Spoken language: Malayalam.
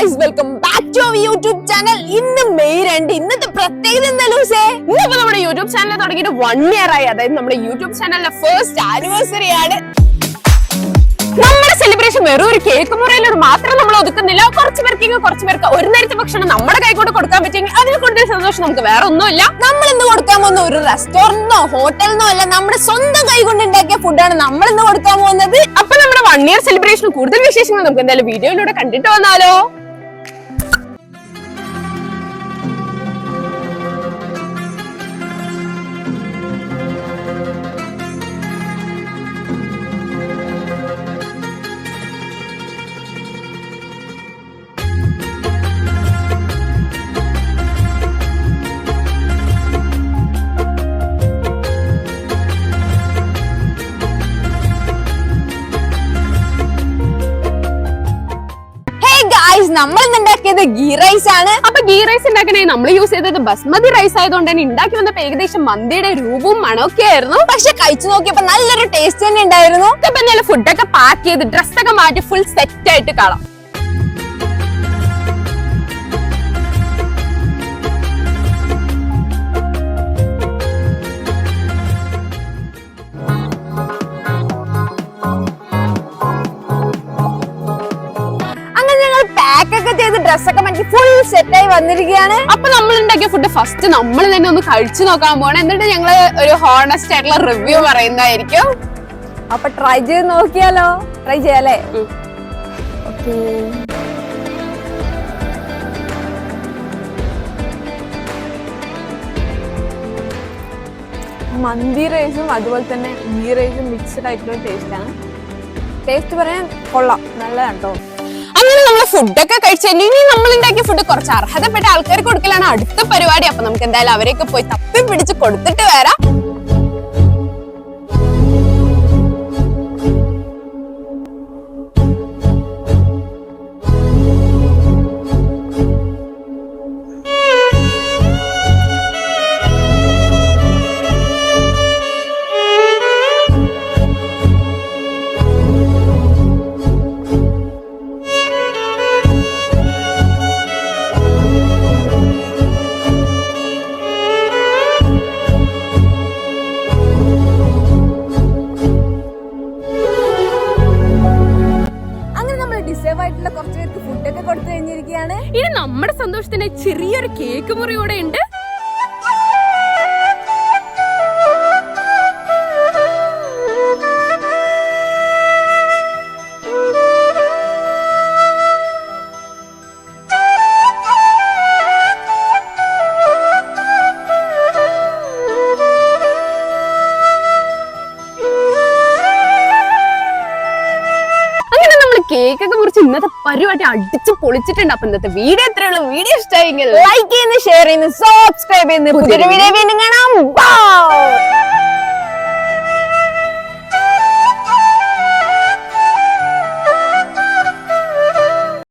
Guys welcome back to YouTube channel ഇന്ന് മെയ് രണ്ട് ഇന്നത്തെ പ്രത്യേകത എന്താ ലൂസേ? ഇന്നിപ്പോ നമ്മുടെ യൂട്യൂബ് ചാനൽ തുടങ്ങിയിട്ട് വൺ ഇയർ ആയി. അതായത് നമ്മുടെ യൂട്യൂബ് ചാനലിന്റെ ഫസ്റ്റ് ആനിവേഴ്സറി ആണ്. നമ്മുടെ സെലിബ്രേഷൻ വെറും ഒരു കേക്ക് മുറയിലൂടെ മാത്രം നമ്മൾ ഒതുക്കുന്നില്ല. കുറച്ച് പേർക്ക് കുറച്ച് പേർക്ക് ഒരു നേരത്തെ ഭക്ഷണം നമ്മുടെ കൈ കൊണ്ട് കൊടുക്കാൻ പറ്റുമെങ്കിൽ അതിൽ കൊണ്ട് സന്തോഷം നമുക്ക് വേറെ ഒന്നുമില്ല. നമ്മൾ ഇന്ന് കൊടുക്കാൻ പോകുന്ന ഒരു റെസ്റ്റോറന്റിനോ ഹോട്ടലിനോ അല്ല നമ്മുടെ സ്വന്തം കൈ കൊണ്ട് ഉണ്ടാക്കിയ ഫുഡാണ് നമ്മൾ ഇന്ന് കൊടുക്കാൻ പോകുന്നത്. അപ്പൊ നമ്മുടെ വൺ ഇയർ സെലിബ്രേഷൻ കൂടുതൽ വിശേഷങ്ങൾ നമുക്ക് എന്തായാലും വീഡിയോയിലൂടെ കണ്ടിട്ട് വന്നാലോ. നമ്മൾ ഉണ്ടാക്കിയത് ഗീ റൈസ് ആണ്. അപ്പൊ ഗീ റൈസ് ഉണ്ടാക്കണേ നമ്മൾ യൂസ് ചെയ്തത് ബസ്മതി റൈസ് ആയതുകൊണ്ട് തന്നെ ഉണ്ടാക്കി വന്നപ്പോ ഏകദേശം മന്തിയുടെ രൂപവും മണമൊക്കെ ആയിരുന്നു. പക്ഷെ കഴിച്ചു നോക്കിയപ്പോ നല്ലൊരു ടേസ്റ്റ് തന്നെ ഉണ്ടായിരുന്നു. ഇപ്പൊ എന്തായാലും ഫുഡൊക്കെ പാക്ക് ചെയ്ത് ഡ്രസ്സൊക്കെ മാറ്റി ഫുൾ സെറ്റ് ആയിട്ട് കാണാം ഡ്രസ്സൊക്കെ മാറ്റി ഫുൾ സെറ്റായി വന്നിരിക്കുകയാണ്. അപ്പൊ നമ്മൾ ഉണ്ടാക്കിയ ഫുഡ് ഫസ്റ്റ് നമ്മൾ തന്നെ ഒന്ന് കഴിച്ചു നോക്കാൻ പോകണം എന്നിട്ട് ഞങ്ങൾ ഒരു ഹോണസ്റ്റ് ആയിട്ടുള്ള റിവ്യൂ പറയുന്നതായിരിക്കും. അപ്പൊ ട്രൈ ചെയ്ത് നോക്കിയാലോ? ട്രൈ ചെയ്യാലേ ഓക്കേ മന്തി റൈസും അതുപോലെ തന്നെ ഗീ റൈസും മിക്സ്ഡ് ആയിട്ടുള്ള ടേസ്റ്റാണ് ആണ്. ടേസ്റ്റ് പറയാൻ കൊള്ളാം. നല്ലതാണ് കേട്ടോ ഫുഡൊക്കെ കഴിച്ചു ഇനി നമ്മൾ ഉണ്ടാക്കിയ ഫുഡ് കുറച്ച് അർഹതപ്പെട്ട ആൾക്കാർക്ക് കൊടുക്കലാണ് അടുത്ത പരിപാടി. അപ്പൊ നമുക്ക് എന്തായാലും അവരെയൊക്കെ പോയി തപ്പി പിടിച്ച് കൊടുത്തിട്ട് വരാം. ആയിട്ടുള്ള കുറച്ച് പേർക്ക് ഫുഡൊക്കെ കൊടുത്തു കഴിഞ്ഞിരിക്കുകയാണ്. ഇനി നമ്മുടെ സന്തോഷത്തിന് ചെറിയൊരു കേക്ക് മുറി കൂടെ ഉണ്ട്. കേക്ക് ഒക്കെ മുറിച്ച് ഇന്നത്തെ പരിപാടി അടിച്ച് പൊളിച്ചിട്ടുണ്ട്. അപ്പൊ ഇന്നത്തെ വീഡിയോ എത്രയുള്ള വീഡിയോ ഇഷ്ടമായെങ്കിൽ ലൈക്ക് ചെയ്യുന്നു ഷെയർ ചെയ്യുന്നു സബ്സ്ക്രൈബ് ചെയ്യുന്നു. പുതിയൊരു വീഡിയോ വീണ്ടും കാണാം.